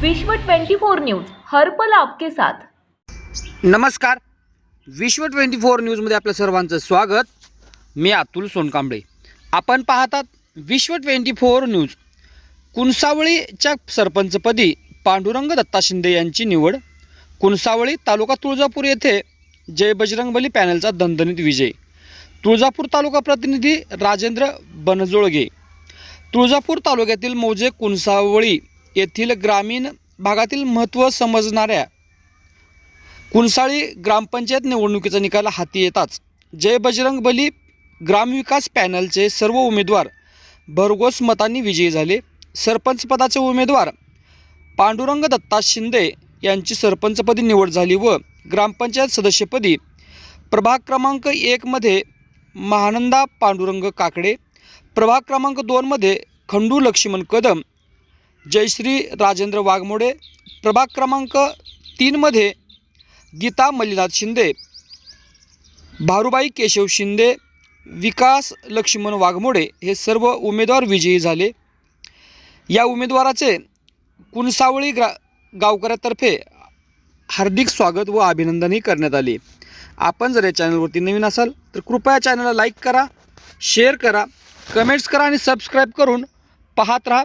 विश्व 24 न्यूज हर्पल आपके साथ. नमस्कार. विश्व ट्वेंटी फोर न्यूजमध्ये आपल्या सर्वांचं स्वागत. मी अतुल सोनकांबळे. आपण पाहतात विश्व ट्वेंटी फोर न्यूज. कुणसावळीच्या सरपंचपदी पांडुरंग दत्ता शिंदे यांची निवड. कुणसावळी तालुका तुळजापूर येथे जय बजरंगबली पॅनलचा दणदणीत विजय. तुळजापूर तालुका प्रतिनिधी राजेंद्र बनजोळगे. तुळजापूर तालुक्यातील मौजे कुणसावळी येथील ग्रामीण भागातील महत्त्व समजणाऱ्या कुणसाळी ग्रामपंचायत निवडणुकीचा निकाल हाती येताच जय बजरंग बली ग्रामविकास पॅनलचे सर्व उमेदवार भरघोस मतांनी विजयी झाले. सरपंचपदाचे उमेदवार पांडुरंग दत्ता शिंदे यांची सरपंचपदी निवड झाली व ग्रामपंचायत सदस्यपदी प्रभाग क्रमांक एकमध्ये महानंदा पांडुरंग काकडे प्रभाग क्रमांक दोनमध्ये खंडू लक्ष्मण कदम जयश्री राजेंद्र वाघमोडे. प्रभाग क्रमांक तीनमध्ये गीता मल्लीनाथ शिंदे भारूबाई केशव शिंदे विकास लक्ष्मण वाघमोडे हे सर्व उमेदवार विजयी झाले. या उमेदवाराचे कुणसावळी ग्रा गावकऱ्यातर्फे हार्दिक स्वागत व अभिनंदनही करण्यात आले. आपण जर या चॅनलवरती नवीन असाल तर कृपया चॅनलला लाईक करा शेअर करा कमेंट्स करा आणि सबस्क्राईब करून पाहत राहा.